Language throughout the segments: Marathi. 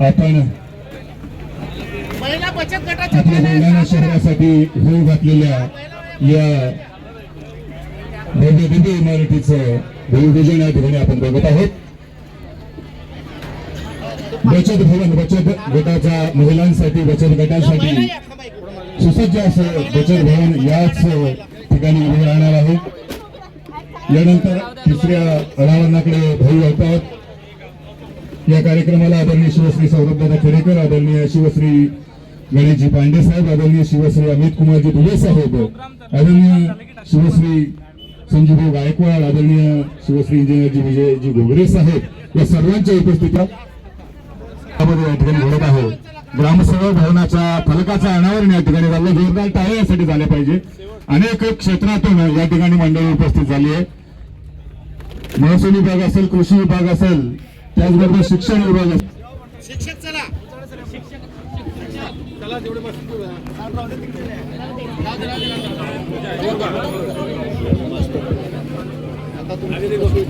आपण आपल्या बुलढाणा शहरासाठी होऊ घातलेल्या या भव्य दिव्य इमारतीचं भूमिपूजन या ठिकाणी आपण बघत आहोत. बचत भवन बचत गटाच्या महिलांसाठी बचत गटासाठी सुसज्ज असं बचत भवन याच ठिकाणी उभे राहणार आहे. यानंतर तिसऱ्या अनावरणाकडे भाऊ वळतात या कार्यक्रमाला आदरणीय शिवश्री सौरभदादा खेडेकर आदरणीय शिवश्री गणेशजी पांडे साहेब आदरणीय शिवश्री अमित कुमारजी दुबे साहेब आदरणीय शिवश्री संजूभाऊ गायकवाड आदरणीय शिवश्री इंजिनियरजी विजयजी घोगरे साहेब या सर्वांच्या उपस्थितीत यामध्ये या ठिकाणी बोलत आहे. ग्रामसेवा भवनाच्या फलकाचा अनावरण या ठिकाणी झालं. जोरदार टाळे यासाठी झाले पाहिजे. अनेक क्षेत्रातून या ठिकाणी मंडळी उपस्थित झाली आहे. महसूल विभाग असेल कृषी विभाग असेल त्याचबरोबर शिक्षण विभाग शिक्षक चला.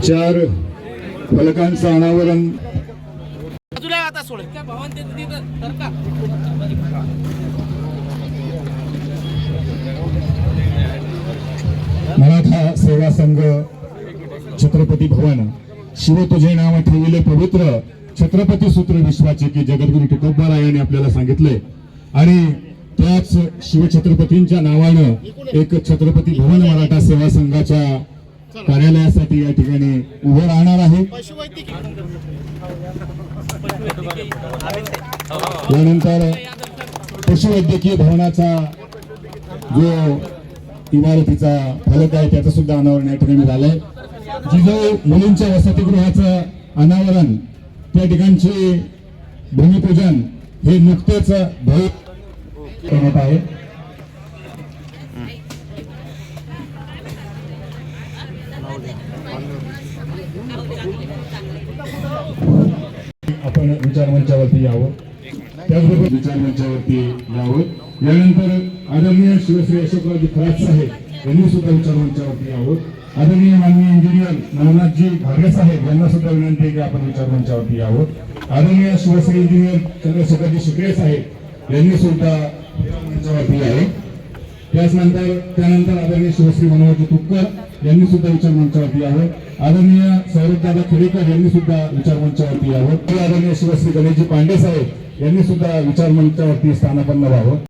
चार फलकांचं अनावरण. बाजूला आता सोड. मराठा सेवा संघ छत्रपती भवन. शिव तुझे नाव ठेविले पवित्र. छत्रपती सूत्र विश्वाचे की जगद्गुरु तुकोबारायाने आपल्याला सांगितले. आणि त्याच शिवछत्रपतींच्या नावानं एक छत्रपती भवन मराठा सेवा संघाच्या कार्यालयासाठी या ठिकाणी उभं राहणार आहे. त्यानंतर पशुवैद्यकीय भवनाचा जो इमारतीचा फलक आहे त्याचं सुद्धा अनावरण या ठिकाणी झालंय. जिजाऊ मुलींच्या वसतिगृहाचं अनावरण त्या ठिकाणचे भूमिपूजन हे नुकतेच भव्य करण्यात आहे. आपण विचारमंचावरती यावं. त्याचबरोबर विचारमंचावरती यावं. यानंतर आदरणीय शिवश्री अशोकराजी खरात साहेब यांनी सुद्धा विचारमंचावरती आहोत. आदरणीय माननीय इंजिनियर नवनाथजी भागे साहेब यांना सुद्धा विनंती आहे की आपण विचारमंचावरती यावं आदरणीय शिवश्री इंजिनियर चंद्रशेखरजी शिकळे साहेब यांनी सुद्धा विचारमंचावरती आहे. त्याचनंतर त्यानंतर आदरणीय शिवश्री मनोहरजी तुपकर यांनी सुद्धा विचारमंचावरती यावं आदरणीय सौरभदादा खेडेकर यांनी सुद्धा विचारमंचावरती यावं आणि आदरणीय शिवश्री गणेशजी पांडे साहेब यांनी सुद्धा विचारमंचावरती स्थानापन्न व्हावं.